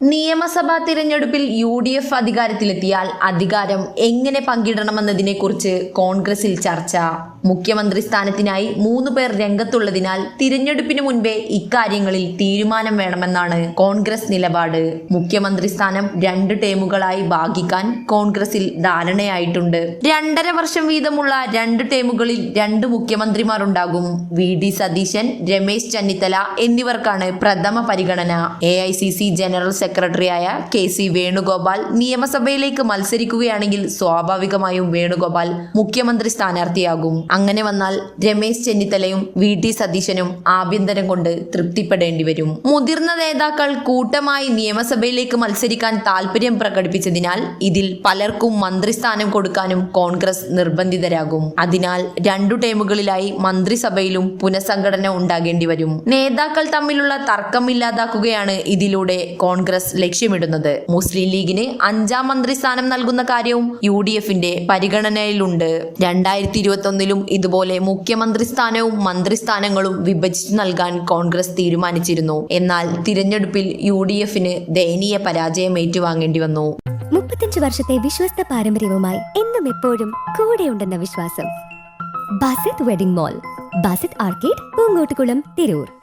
നിയമസഭാ തിരഞ്ഞെടുപ്പിൽ U D F അധികാരത്തിലെത്തിയാൽ അധികാരം എങ്ങനെ പങ്കിടണമെന്നതിനെക്കുറിച്ച് കോൺഗ്രസിൽ ചർച്ച. മുഖ്യമന്ത്രി സ്ഥാനത്തിനായി മൂന്ന് പേർ രംഗത്തുള്ളതിനാൽ തിരഞ്ഞെടുപ്പിന് മുൻപേ ഇക്കാര്യങ്ങളിൽ തീരുമാനം വേണമെന്നാണ് കോൺഗ്രസ് നിലപാട്. മുഖ്യമന്ത്രി സ്ഥാനം രണ്ട് ടേമുകളായി ഭാഗിക്കാൻ കോൺഗ്രസിൽ ധാരണയായിട്ടുണ്ട്. രണ്ടര വർഷം വീതമുള്ള രണ്ട് ടേമുകളിൽ രണ്ട് മുഖ്യമന്ത്രിമാരുണ്ടാകും. വി. ഡി. സതീശൻ രമേശ് ചെന്നിത്തല എന്നിവർക്കാണ് പ്രഥമ പരിഗണന. A. I. C. C general സെക്രട്ടറിയായ കെ. സി. വേണുഗോപാൽ നിയമസഭയിലേക്ക് മത്സരിക്കുകയാണെങ്കിൽ സ്വാഭാവികമായും വേണുഗോപാൽ മുഖ്യമന്ത്രി സ്ഥാനാർത്ഥിയാകും. അങ്ങനെ വന്നാൽ രമേശ് ചെന്നിത്തലയും വി ടി സതീശനും ആഭ്യന്തരം കൊണ്ട് തൃപ്തിപ്പെടേണ്ടി വരും. മുതിർന്ന നേതാക്കൾ കൂട്ടമായി നിയമസഭയിലേക്ക് മത്സരിക്കാൻ താൽപര്യം പ്രകടിപ്പിച്ചതിനാൽ ഇതിൽ പലർക്കും മന്ത്രിസ്ഥാനം കൊടുക്കാനും കോൺഗ്രസ് നിർബന്ധിതരാകും. അതിനാൽ രണ്ടു ടൈമുകളിലായി മന്ത്രിസഭയിലും പുനഃസംഘടന ഉണ്ടാകേണ്ടി വരും. നേതാക്കൾ തമ്മിലുള്ള തർക്കം ഇല്ലാതാക്കുകയാണ് ഇതിലൂടെ കോൺഗ്രസ് ലക്ഷ്യമിടുന്നത്. മുസ്ലിം ലീഗിന് അഞ്ചാം മന്ത്രിസ്ഥാനം നൽകുന്ന കാര്യവും യു ഡി എഫിന്റെ പരിഗണനയിലുണ്ട്. രണ്ടായിരത്തി ഇരുപത്തി ഒന്നിലും ഇതുപോലെ മുഖ്യമന്ത്രി സ്ഥാനവും മന്ത്രിസ്ഥാനങ്ങളും വിഭജിച്ചു നൽകാൻ കോൺഗ്രസ് തീരുമാനിച്ചിരുന്നു. എന്നാൽ തിരഞ്ഞെടുപ്പിൽ യു ഡി എഫിന് ദയനീയ പരാജയം ഏറ്റുവാങ്ങേണ്ടി വന്നു. മുപ്പത്തഞ്ച് വർഷത്തെ വിശ്വസ്ത പാരമ്പര്യവുമായി എന്നും എപ്പോഴും കൂടെയുണ്ടെന്ന വിശ്വാസം. Basith wedding mall Basith arcade Poongottukulam Tirur.